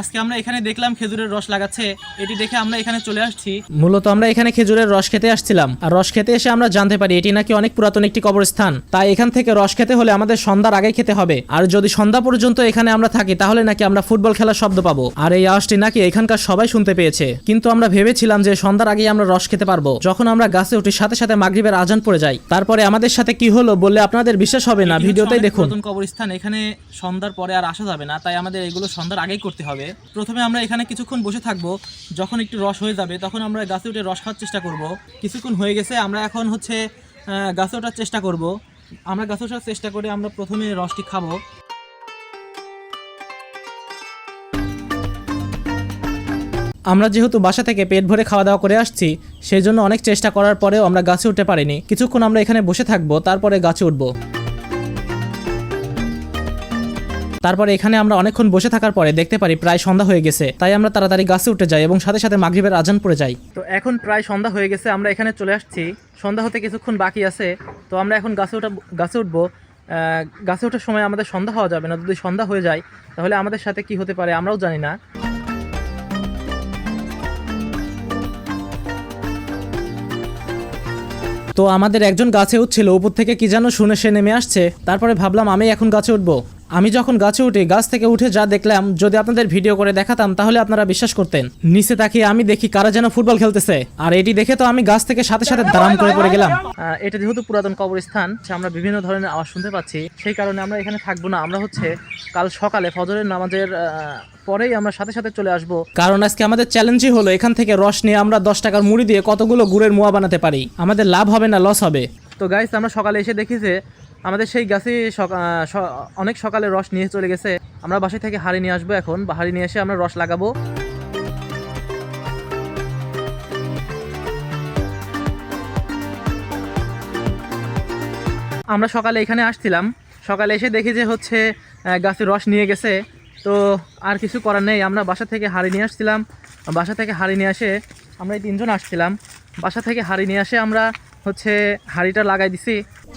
আজকে আমরা এখানে দেখলাম খেজুরের রস লাগাচ্ছে। এটি দেখে আমরা এখানে চলে আসছি। মূলত আমরা এখানে খেজুরের রস খেতে আসছিলাম। আর রস খেতে এসে আমরা জানতে পারি এটি নাকি অনেক পুরাতন একটি কবরস্থান। তাই এখান থেকে রস খেতে হলে আমাদের সন্ধ্যার আগে খেতে হবে। আর যদি সন্ধ্যা পর্যন্ত এখানে আমরা থাকি তাহলে নাকি আমরা ফুটবল খেলার শব্দ পাবো। আর এই আওয়াজটি নাকি এখানকার সবাই শুনতে পেয়েছে। কিন্তু আমরা ভেবেছিলাম যে সন্ধ্যার আগেই আমরা রস খেতে পারব। যখন আমরা গাছে উঠি সাথে সাথে মাগরিবের আজান পড়ে যাই তারপরে আমাদের সাথে কি হলো বললে আপনাদের বিশ্বাস হবে না। ভিডিওতেই দেখুন। নতুন কবরস্থান। এখানে সন্ধ্যার পরে আর আসা যাবে না। তাই আমাদের এগুলো সন্ধ্যার আগেই করতে হবে। প্রথমে আমরা এখানে কিছুক্ষণ বসে থাকব। যখন একটু রস হয়ে যাবে, তখন আমরা গাছে উঠে রস খাওয়ার চেষ্টা করব। কিছুক্ষণ হয়ে গেছে, আমরা এখন হচ্ছে গাছে ওঠার চেষ্টা করব। আমরা গাছে ওঠার চেষ্টা করে আমরা প্রথমে রসটি খাব। আমরা যেহেতু বাসা থেকে পেট ভরে খাওয়া দাওয়া করে আসছি, সেই জন্য অনেক চেষ্টা করার পরেও আমরা গাছে উঠতে পারিনি। কিছুক্ষণ আমরা এখানে বসে থাকব, তারপরে গাছে উঠবো। তারপরে এখানে আমরা অনেকক্ষণ বসে থাকার পরে দেখতে পারি প্রায় সন্ধ্যা হয়ে গেছে। তাই আমরা তাড়াতাড়ি গাছে উঠে যাই এবং সাথে সাথে মাগরিবের আজান পড়ে যাই। তো এখন প্রায় সন্ধ্যা হয়ে গেছে আমরা এখানে চলে আসছি। সন্ধ্যা হতে কিছুক্ষণ বাকি আছে তো আমরা এখন গাছে উঠা গাছে উঠবো। গাছে ওঠার সময় আমাদের সন্ধ্যা হওয়া যাবে না যদি সন্ধ্যা হয়ে যায় তাহলে আমাদের সাথে কি হতে পারে আমরাও জানি না। তো আমাদের একজন গাছে উঠছিল উপর থেকে কি যেন শুনে সে নেমে আসছে। তারপরে ভাবলাম আমি এখন গাছে উঠবো। আমি যখন গাছে উঠি গাছ থেকে উঠে যা দেখলাম যদি আপনাদের ভিডিও করে দেখাতাম তাহলে আপনারা বিশ্বাস করতেন। নিচে তাকিয়ে আমি দেখি কারা যেন ফুটবল খেলতেছে। আর এটি দেখে তো আমি গাছ থেকে সাথে সাথে দারাম করে পড়ে গেলাম। এটা যেহেতু পুরাতন কবরস্থান সে আমরা বিভিন্ন ধরনের আওয়াজ শুনতে পাচ্ছি। সেই কারণে আমরা এখানে থাকব না। আমরা হচ্ছে কাল সকালে ফজরের নামাজের পরেই আমরা সাথে সাথে চলে আসব। কারণ আজকে আমাদের চ্যালেঞ্জই হলো এখান থেকে রস নিয়ে আমরা দশ টাকার মুড়ি দিয়ে কতগুলো গুড়ের মোয়া বানাতে পারি। আমাদের লাভ হবে না লস হবে। তো গাইস আমরা সকালে এসে দেখি যে আমাদের সেই গাছে অনেক সকালে রস নিয়ে চলে গেছে। আমরা বাসায় থেকে হাড়ি নিয়ে আসব এখন। বা হাড়ি নিয়ে এসে আমরা রস লাগাবো। আমরা সকালে এখানে আসছিলাম। সকালে এসে দেখি যে হচ্ছে গাছে রস নিয়ে গেছে। তো আর কিছু করার নেই। আমরা বাসা থেকে হাড়ি নিয়ে আসছিলাম। বাসা থেকে হাড়ি নিয়ে আসে আমরা এই তিনজন আসছিলাম। বাসা থেকে হাড়ি নিয়ে আসে আমরা হচ্ছে হাড়িটা লাগাই দিছি।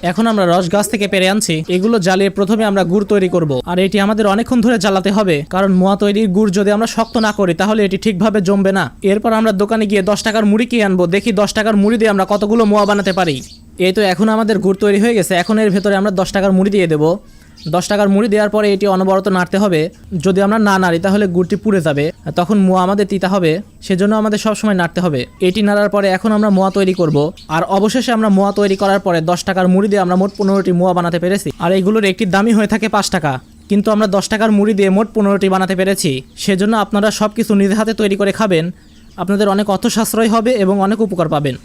এখন আমরা রস গাছ থেকে পেরে আনছি। এগুলো জ্বালিয়ে প্রথমে আমরা গুড় তৈরি করব। আর এটি আমাদের অনেকক্ষণ ধরে জ্বালাতে হবে। কারণ মোয়া তৈরির গুড় যদি আমরা শক্ত না করি, তাহলে এটি ঠিকভাবে জমবে না। এরপর আমরা দোকানে গিয়ে দশ টাকার মুড়ি কিনে আনব। দেখি দশ টাকার মুড়ি দিয়ে আমরা কতগুলো মোয়া বানাতে পারি। এই তো এখন আমাদের গুড় তৈরি হয়ে গেছে। এখন এর ভেতরে আমরা দশ টাকার মুড়ি দিয়ে দেবো। দশ টাকার মুড়ি দেওয়ার পরে এটি অনবরত নাড়তে হবে। যদি আমরা না নাড়ি, তাহলে গুড়টি পুড়ে যাবে। তখন মোয়া আমাদের তিতা হবে। সেজন্য আমাদের সবসময় নাড়তে হবে। এটি নাড়ার পরে এখন আমরা মোয়া তৈরি করব। আর অবশেষে আমরা মোয়া তৈরি করার পরে দশ টাকার মুড়ি দিয়ে আমরা মোট পনেরোটি মোয়া বানাতে পেরেছি। আর এইগুলোর একটি দামই হয়ে থাকে পাঁচ টাকা। কিন্তু আমরা দশ টাকার মুড়ি দিয়ে মোট পনেরোটি বানাতে পেরেছি। সেজন্য আপনারা সব কিছু নিজের হাতে তৈরি করে খাবেন। আপনাদের অনেক অর্থ সাশ্রয় হবে এবং অনেক উপকার পাবেন।